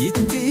Gitti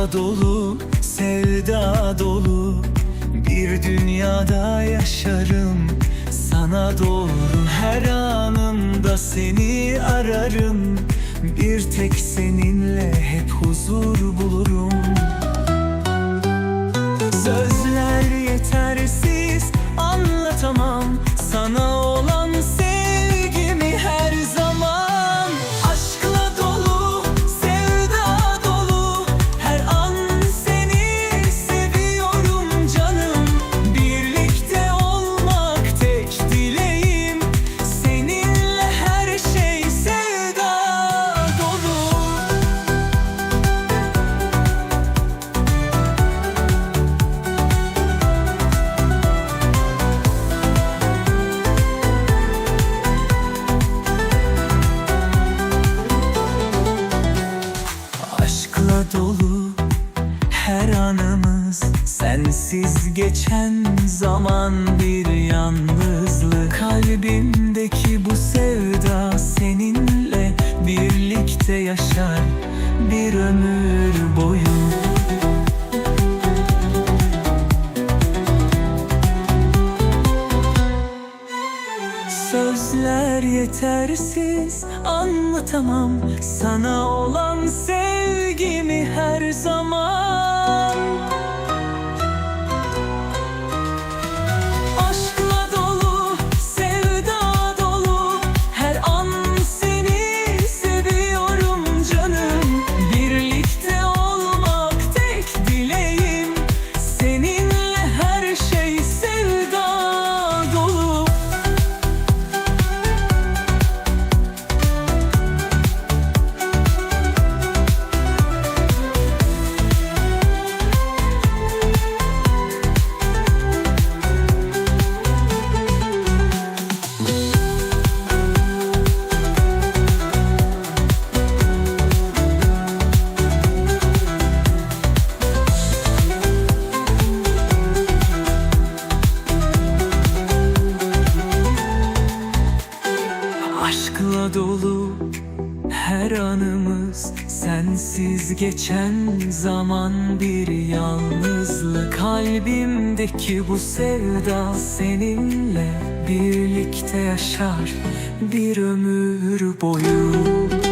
Aşkla dolu, sevda dolu. Bir dünyada yaşarım Sana doğru. Her anımda seni ararım. Bir tek seninle hep huzur bulurum. Sözler yeter dolu. Her anımız Sensiz geçen zaman. Bir yalnızlık Kalbimdeki bu sevda seninle birlikte yaşar. Bir ömür boyu.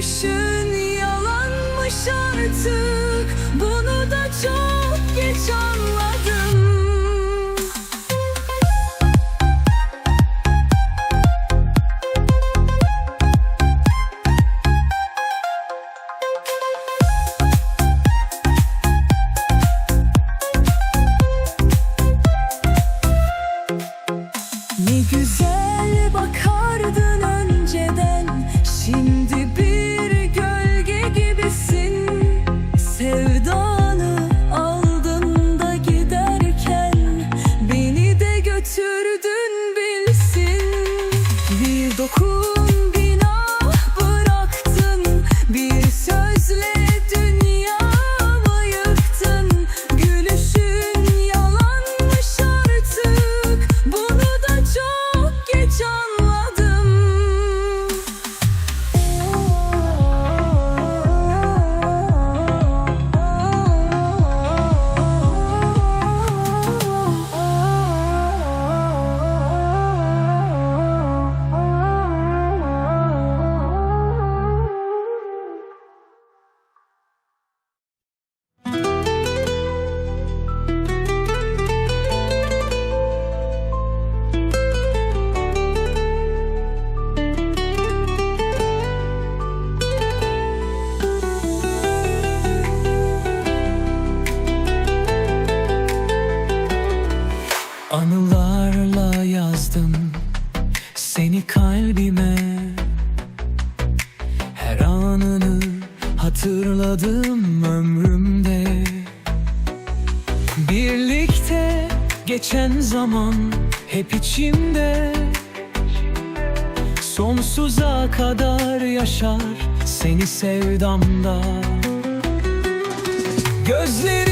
Düşün yalanmış artık. kadar yaşar seni sevdamda. Gözleri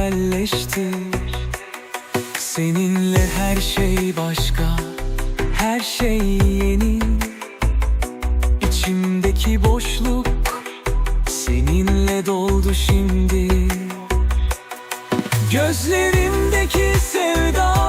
güzelleşti. Seninle her şey başka Her şey yeni. İçimdeki boşluk Seninle doldu şimdi. Gözlerimdeki sevda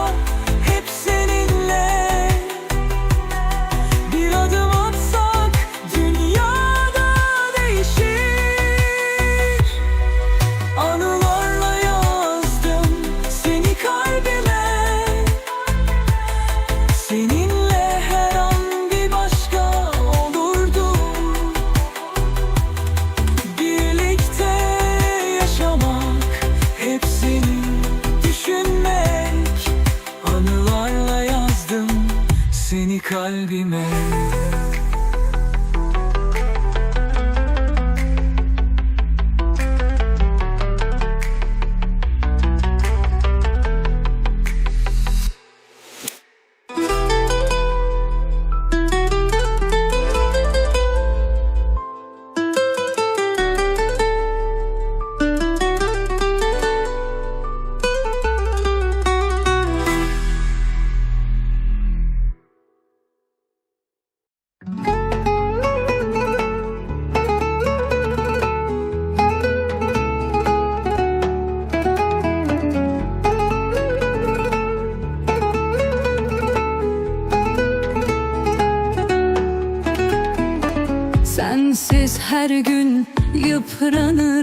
kalbime.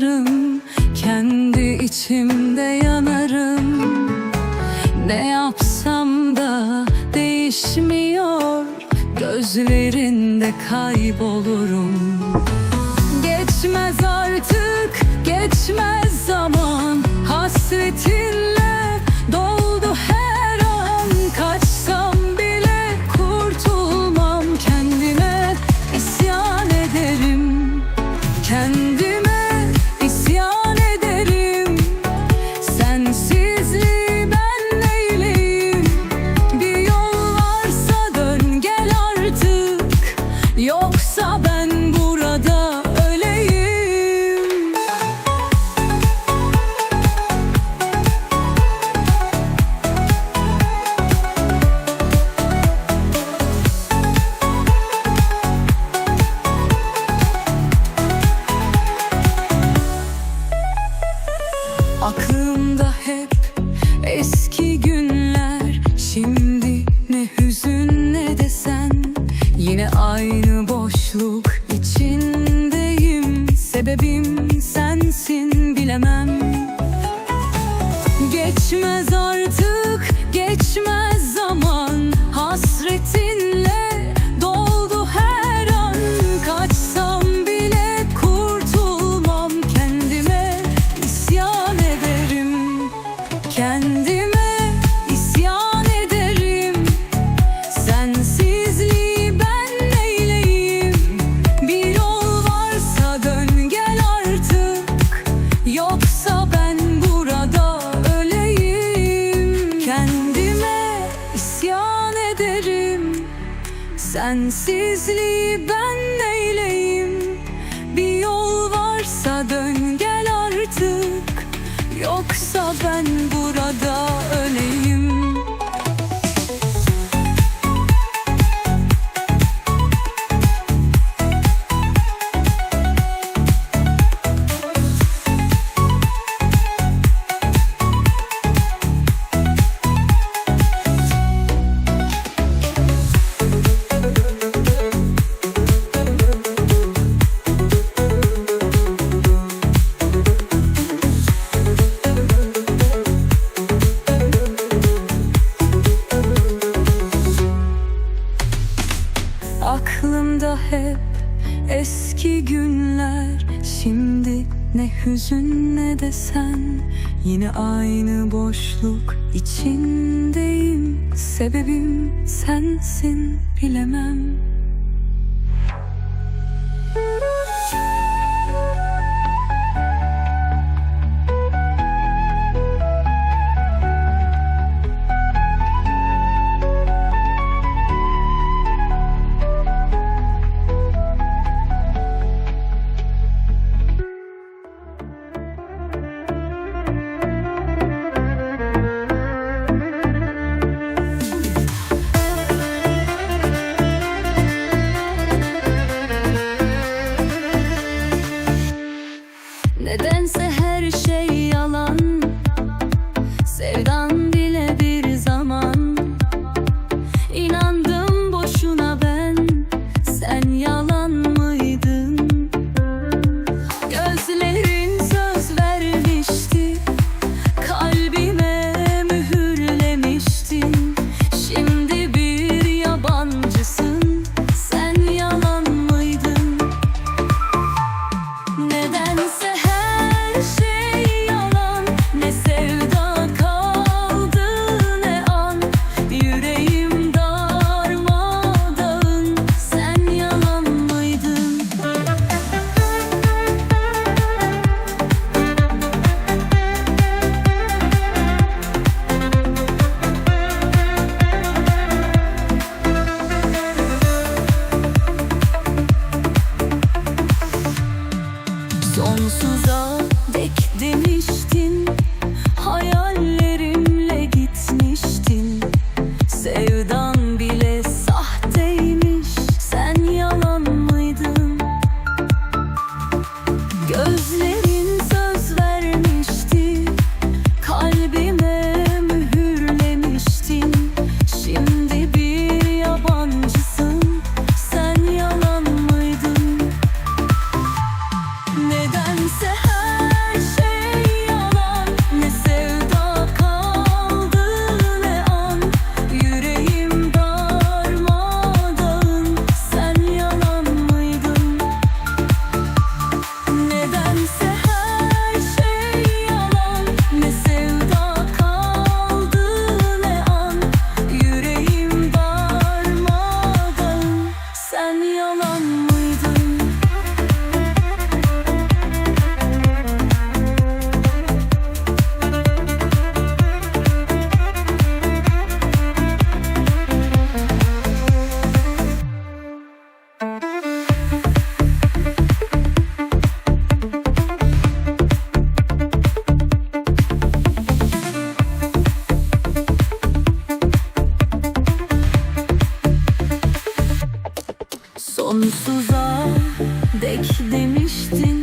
yanarım Kendi içimde yanarım. Ne yapsam da değişmiyor Gözlerinde kaybolurum. Geçmez artık geçmez zaman Hasretin Sensizliği ben neyleyim? Bir yol varsa dön gel artık. Yoksa ben burada hüzünle de sen Yine aynı boşluk içindeyim. Sebebim sensin bilemem. Müzik demiştin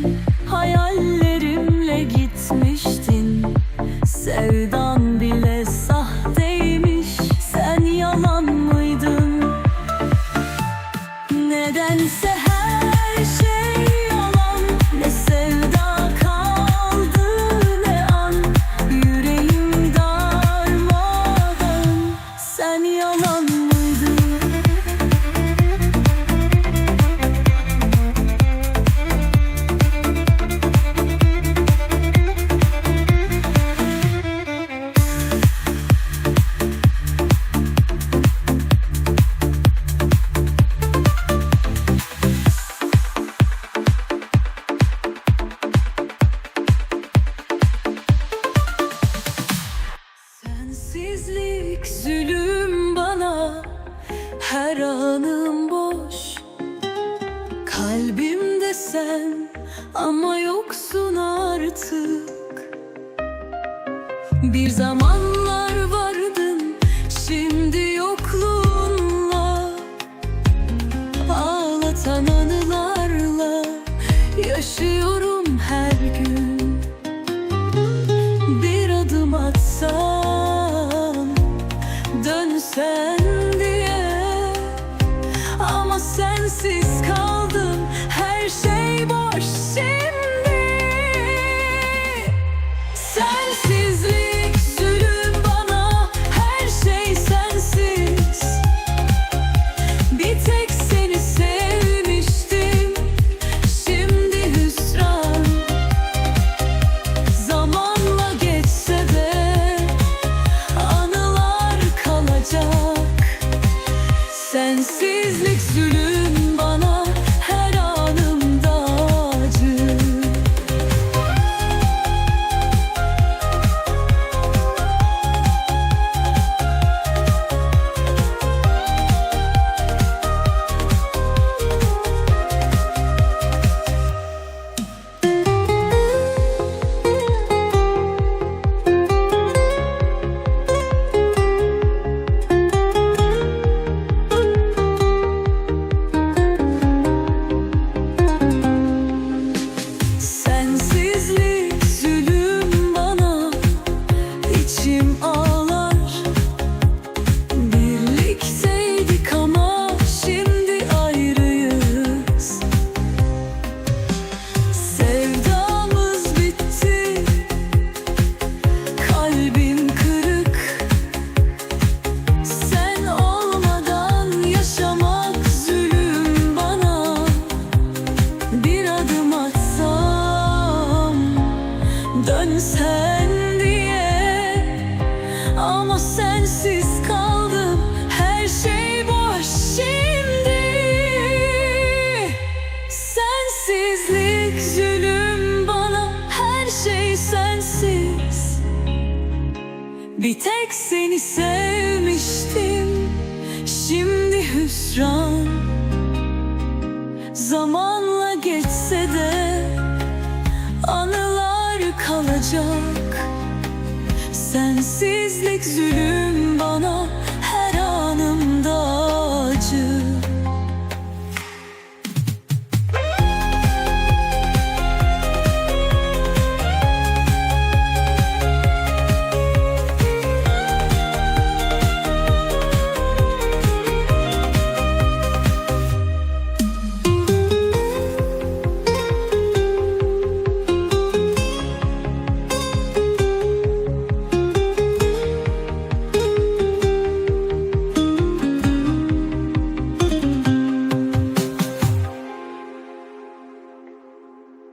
Sensizlik zulüm bana her anım boş. Kalbimde sen ama yoksun artık. Bir zaman hüsran. Zamanla geçse de anılar kalacak. Sensizlik zulüm